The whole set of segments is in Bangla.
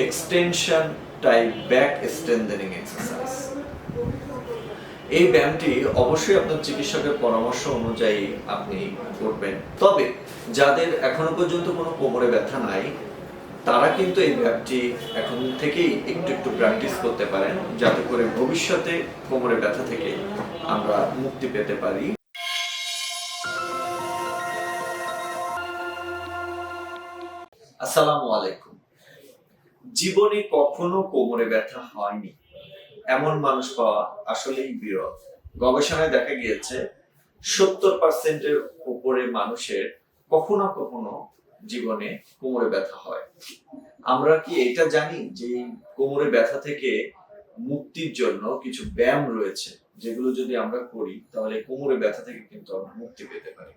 Extension type back strengthening exercise এই ব্যায়ামটি অবশ্যই আপনার চিকিৎসকের পরামর্শ অনুযায়ী আপনি করবেন। তবে যাদের এখনও পর্যন্ত কোনো কোমরে ব্যথা নাই, তারা কিন্তু এই ব্যায়ামটি এখন থেকেই একটু একটু প্র্যাকটিস করতে পারেন, যাতে করে ভবিষ্যতে কোমরে ব্যথা থেকে আমরা মুক্তি পেতে পারি। আসসালামু আলাইকুম। জীবনে কখনো কোমরে ব্যথা হয়নি। এমন মানুষ পাওয়া আসলেই বিরল। গবেষণায় দেখা গিয়েছে, সত্তর পার্সেন্টের উপরে মানুষের কখনো কখনো জীবনে কোমরে ব্যথা হয়। আমরা কি এটা জানি যে কোমরে ব্যথা থেকে মুক্তির জন্য কিছু ব্যায়াম রয়েছে, যেগুলো যদি আমরা করি, তাহলে কোমরে ব্যথা থেকে কিন্তু আমরা মুক্তি পেতে পারি।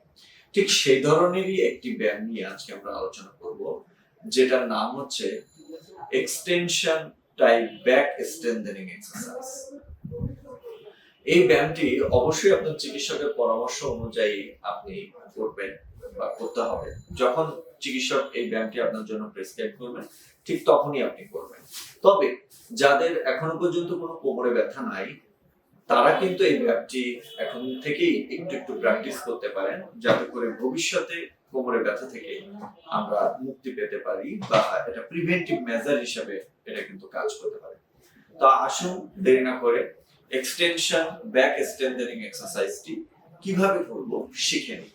ঠিক সেই ধরনেরই একটি ব্যায়াম নিয়ে আজকে আমরা আলোচনা করব, যেটার নাম হচ্ছে extension type back strengthening exercise এই ব্যায়ামটি অবশ্যই আপনার চিকিৎসকের পরামর্শ অনুযায়ী আপনি করবেন বা করতে হবে। যখন চিকিৎসক এই ব্যায়ামটি আপনার জন্য প্রেসক্রাইব করবেন ঠিক তখনই আপনি করবেন। তবে যাদের এখনও পর্যন্ত কোনো কোমরে ব্যথা নাই, তারা কিন্তু এই ব্যায়ামটি এখন থেকেই একটু একটু প্র্যাকটিস করতে পারেন, যাতে করে ভবিষ্যতে কোমরে ব্যথা থেকে আমরা মুক্তি পেতে পারি বা এটা প্রিভেন্টিভ মেজার হিসেবে এটা কিন্তু কাজ করতে পারে। তো আসুন দেরি না করে এক্সটেনশন ব্যাক স্ট্রেন্থেনিং এক্সারসাইজটি কীভাবে করব শিখে নিই।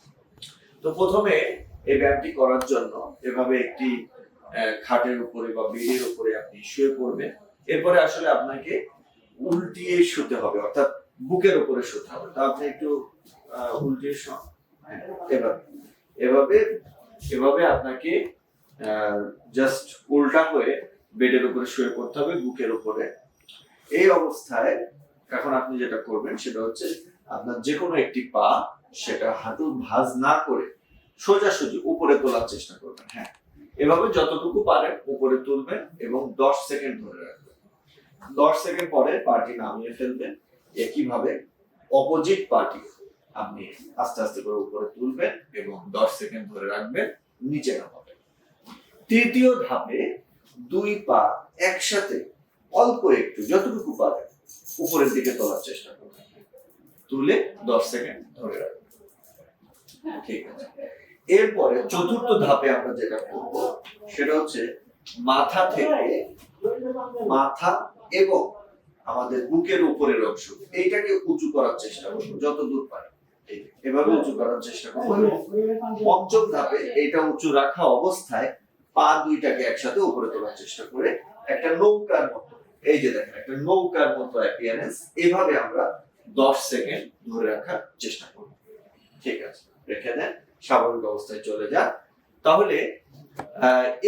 তো প্রথমে এই ব্যায়ামটি করার জন্য এভাবে একটি খাটের উপরে বা বেডের উপরে আপনি শুয়ে পড়বেন। এরপরে আসলে আপনাকে উল্টিয়ে শুতে হবে অর্থাৎ বুকের উপরে শুতে হবে। তা আপনি একটু উল্টিয়ে শোন হ্যাঁ, এভাবে এভাবে আপনাকে জাস্ট উল্টা হয়ে বেডের উপরে শুয়ে পড়তে হবে, বুকের উপরে। এই অবস্থায় এখন আপনি যেটা করবেন সেটা হচ্ছে আপনার যে কোনো একটি পা সেটা হাঁটু ভাঁজ না করে সোজাসুজি উপরে তোলার চেষ্টা করবেন হ্যাঁ। এভাবে যতটুকু পারেন উপরে তুলবেন এবং দশ সেকেন্ড ধরে রাখবেন। দশ সেকেন্ড পরে পাটি নামিয়ে ফেলবেন। একইভাবে অপোজিট পার্টি আপনি আস্তে আস্তে করে উপরে তুলবেন এবং দশ সেকেন্ড ধরে রাখবেন, নিচে নামাবেন। তৃতীয় ধাপে দুই পা একসাথে অল্প একটু, যতটুকু পারেন, উপরের দিকে তোলার চেষ্টা করবেন তুলে দশ সেকেন্ড ধরে রাখবেন ঠিক আছে। এরপরে চতুর্থ ধাপে আমরা যেটা করব, সেটা হচ্ছে মাথা থেকে মাথা এবং আমাদের বুকের উপরের অংশ, এইটাকে উঁচু করার চেষ্টা করব যত দূর পারি। এভাবে উঁচু করার চেষ্টা করব পঞ্চম ধাপে এটা উঁচু রাখা অবস্থায় পা দুইটাকে একসাথে উপরে তোলার চেষ্টা করে একটা নৌকার মতো এই যে দেখেন একটা নৌকার মতো অ্যাপিয়ারেন্স এভাবে আমরা দশ সেকেন্ড ধরে রাখার চেষ্টা করব। ঠিক আছে রেখে দেন স্বাভাবিক অবস্থায় চলে যান। তাহলে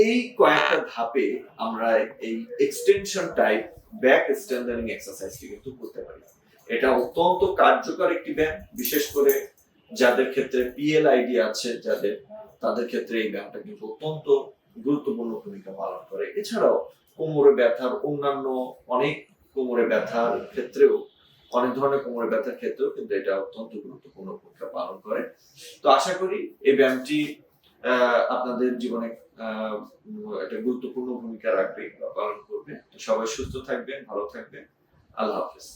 এই কয়েকটা ধাপে আমরা এই এক্সটেনশন টাইপ ব্যাক স্ট্রেন্থেনিং এক্সারসাইজটি কিন্তু করতে পারি। এটা অত্যন্ত কার্যকর একটি ব্যায়াম বিশেষ করে যাদের ক্ষেত্রে পিএলআইডি আছে, যাদের, তাদের ক্ষেত্রে এই ব্যায়ামটা কিন্তু অত্যন্ত গুরুত্বপূর্ণ ভূমিকা পালন করে। এছাড়াও কোমরে ব্যথার অন্যান্য অনেক কোমরে ব্যথার ক্ষেত্রেও, অনেক ধরনের কোমরে ব্যথার ক্ষেত্রেও কিন্তু এটা অত্যন্ত গুরুত্বপূর্ণ ভূমিকা পালন করে। তো আশা করি এই ব্যায়ামটি আপনাদের জীবনে একটা গুরুত্বপূর্ণ ভূমিকা রাখবে বা পালন করবে। তো সবাই সুস্থ থাকবেন, ভালো থাকবেন। আল্লাহ হাফিজ।